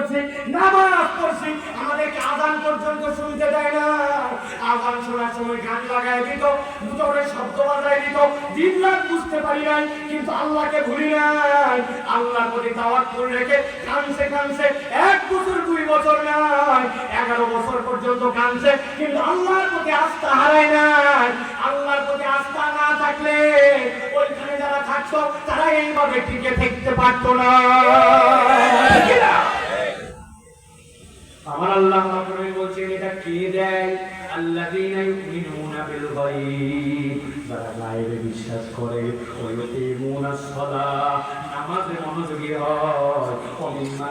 করছি, নামাজ পড়ছি। আমাদেরকে আজান পর্যন্ত শুনতে দেয় না। আজান শোনার সময় গান লাগায় দিত দুটোরে শব্দ বাজায় দিত। দিন রাত বুঝতে পারি নাই, কিন্তু আল্লাহকে ভুলি নাই। আল্লাহর প্রতি তাওয়াক্কুল রেখে কানছে কানছে এক বছর, দুই বছর নাই, এগারো বছর পর্যন্ত কানছে কিন্তু আল্লাহর প্রতি আস্থা হারায় নাই। আল্লাহর প্রতি আস্থা না থাকলে ওইখানে যারা থাকতো, তারা এইভাবে টিকে থাকতে পারতো না? আমার আল্লাহ বলছেন, এটা কে দেয়? আল্লাযীনা ইউমিনুনা বিল গায়ব। যারা বিশ্বাস করে ওই ইউকিমুনা সালাহ। নামাজে মনোযোগী হয়। ওমিমা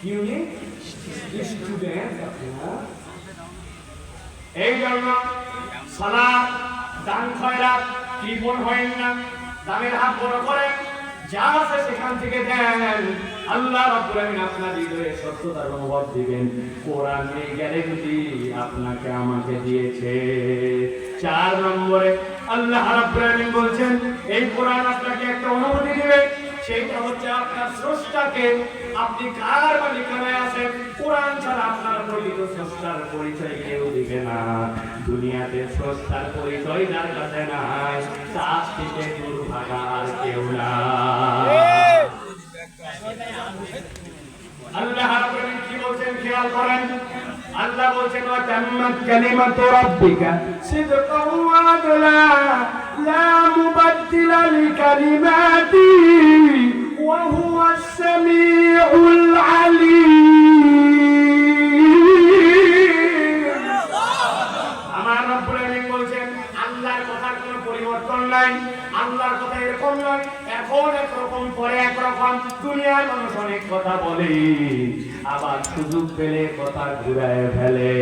কি উনি স্টুডেন্ট আপনারা এই জন্য দান না দানের হাত বড় যা আছে সেখান থেকে দেন। আল্লাহ রাব্বুল আপনার হৃদয়ে সত্যতার অনুভব দিবেন। কোরআন এই আপনাকে আমাকে দিয়েছে। চার নম্বরে আল্লাহ রাব্বুল আলামিন বলছেন, এই কোরআন আপনাকে একটা অনুভূতি দিবে। সেইটা হচ্ছে আপনার স্রষ্টাকে। আপনি কার মালিকানায় আছেন? কোরআন ছাড়া আপনার প্রকৃত স্রষ্টার পরিচয় কেউ দিবে না। দুনিয়াতে স্রষ্টার পরিচয় যার কাছে নাই, তার থেকে দুর্ভাগা আর কেউ না আল্লাহ কি বলছেন খেয়াল করেন? আল্লাহ বলছেন ওয়া তাম্মাত কালিমাতু রাব্বিকা সিদকাও ওয়া আদলা, লা মুবাদদিলা লিকালিমাতি ওয়া হুয়াস সামিউল দুনিয়ার মানুষ অনেক কথা বলে, আবার সুযোগ পেলে কথা ঘুরায় ফেলে।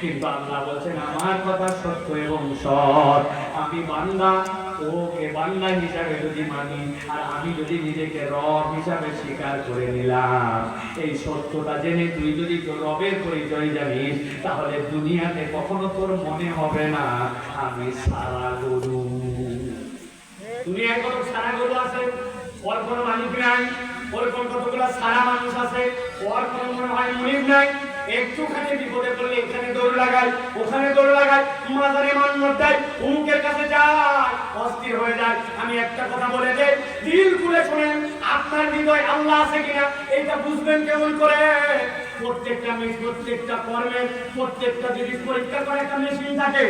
কিন্তু আল্লাহ বলছেন, আমার কথা সত্য এবং সৎ। আমি বান্দা, ওকে বান্দা হিসাবে যদি মানি, আর আমি যদি নিজেকে রব হিসাবে স্বীকার করে নিলাম, এই সত্যটা জেনে তুই যদি রবের পরিচয় জানিস, তাহলে দুনিয়াতে কখনো তোর মনে হবে না, আমি সারা গরু। দুনিয়ায় কত সারা গরু আছে? ওর কোনো মালিক নাই? ওরকম কতগুলো সারা মানুষ আছে। ওর কোনো মনে হয় মুনিব নাই। একটুখানি বিপদে পড়লে এখানে দৌড় লাগাই, ওখানে দৌড় লাগাই মাজারে মান দেয় অমুকের কাছে যায়, অস্থির হয়ে যায়। আমি একটা কথা বলে দেই, দিল খুলে শুনেন, আপনার হৃদয় আল্লাহ আছে কিনা, এটা বুঝবেন কেমন করে? প্রত্যেকটা মেশ প্রত্যেকটা কর্মের, প্রত্যেকটা জিনিস পরীক্ষা করে একটা মেশিন থাকে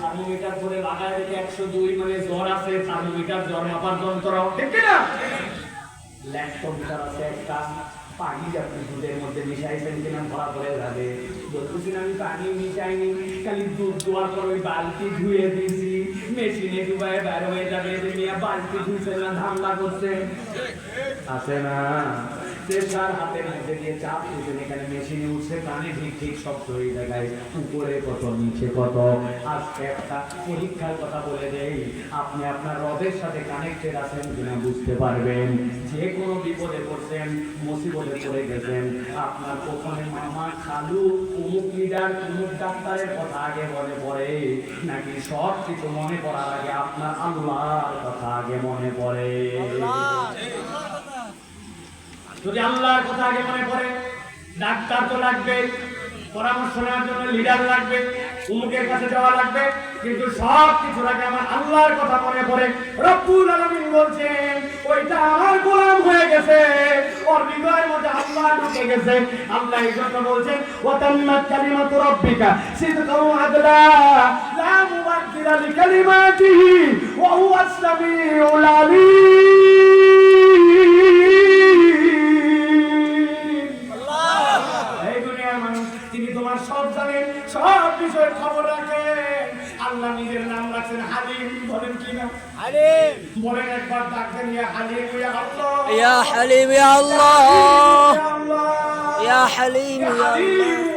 থার্মোমিটার করে লাগায় রেখে একশো দুই মানে জ্বর আছে থার্মোমিটার জ্বর মাপার যন্ত্র, ঠিক কি পানি আপনি দুধের মধ্যে মিশাইছেন কিনা, ধরা পড়ে যাবে। যতদিন আমি পানি মিশাইনি, খালি দুধ দোয়ার পর ওই বালতি ধুয়ে দিয়েছি। মেশিনে ডুবাই বের হয়ে যাবে মিয়া বালতি ধুইছে না ধান্দা করছে। আছে না। আপনার রবের সাথে কানেক্টেড আছেন কিনা বুঝতে পারবেন। যে বিপদে পড়ছেন, মুসিবতে পড়ে গেছেন, আপনার প্রথমে মামা খালু অমুক ডাক্তারের কথা আগে মনে পড়ে, নাকি সব কিছু মনে পড়ার আগে আপনার আল্লাহর কথা আগে মনে পড়ে। যদি আল্লাহর কথা আগে মনে পড়ে, ডাক্তার তো লাগবে পরামর্শ নেওয়ার জন্য লিডার লাগবে। উমুকের কাছে যাওয়া লাগবে। কিন্তু সব কিছুর আগে আমার আল্লাহর কথা মনে পড়ে। রব্বুল আলামিন বলছেন, ওইটা আমার গোলাম হয়ে গেছে। ওর হৃদয়ের মধ্যে আল্লাহ ঢুকে গেছে। আল্লাহ এই জন্য বলছেন ওয়াতাম্মাত কালিমাতু রাব্বিকা সিদকাও আদলা, লা মুবাদদিলা লিকালিমাতিহি, ওয়া হুয়াস সামিউল আলিম। يا حليم يا الله. يا حليم يا الله.